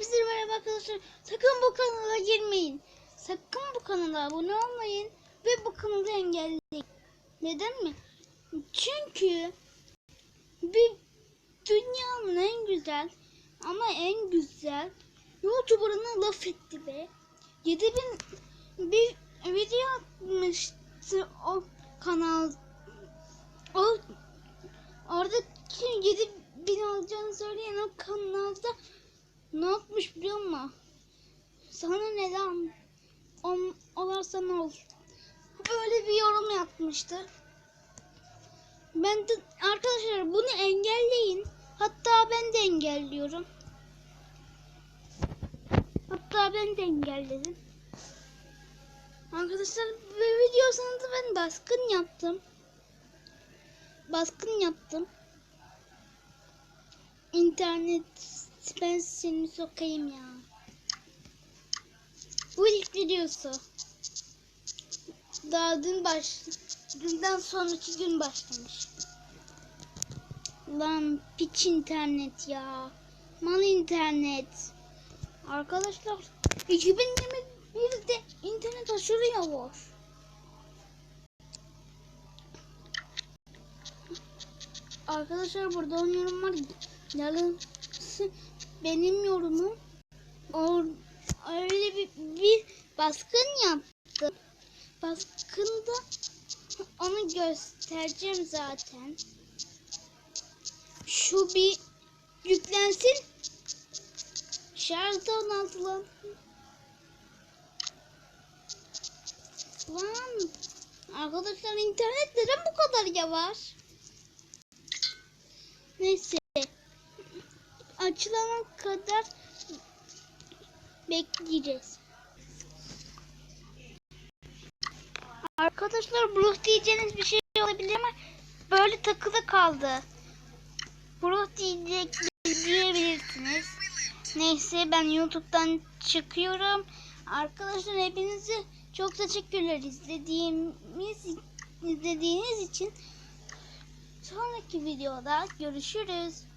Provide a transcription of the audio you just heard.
Hepinize merhaba arkadaşlar. Sakın bu kanala girmeyin. Sakın bu kanala abone olmayın. Ve bu kanalı engelleyin. Neden mi? Çünkü bir dünyanın en güzel ama en güzel YouTuber'ına laf etti be. 7000 bir video atmıştı o kanal. O oradaki 7000 olacağını söyleyen o kanalda ne yapmış biliyor musun? Sana neden on, olarsa ne ol. Böyle bir yorum yapmıştı. Ben de arkadaşlar bunu engelleyin. Hatta ben de engelliyorum. Hatta ben de engelledim. Arkadaşlar video sonunda ben baskın yaptım. Baskın yaptım. İnternet ben seni sokayım ya. Bu ilk videosu. Daha dün baş dünden sonraki gün başlamış. Lan piç internet ya. Mal internet. Arkadaşlar 2021'de internet aşırı yavaş. Arkadaşlar burada on yorum var. Yarısı benim yorumum. Or öyle bir, bir baskın yaptım. Baskında onu göstereceğim zaten. Şu bir yüklensin. Şarjda 16 lan. Lan arkadaşlar internet neden bu kadar yavaş? Neyse. Açılana kadar bekleyeceğiz. Arkadaşlar bruh diyeceğiniz bir şey olabilir ama böyle takılı kaldı. Bruh diyecek diyebilirsiniz. Neyse ben YouTube'dan çıkıyorum. Arkadaşlar hepinize çok teşekkürler izlediğimiz izlediğiniz için. Sonraki videoda görüşürüz.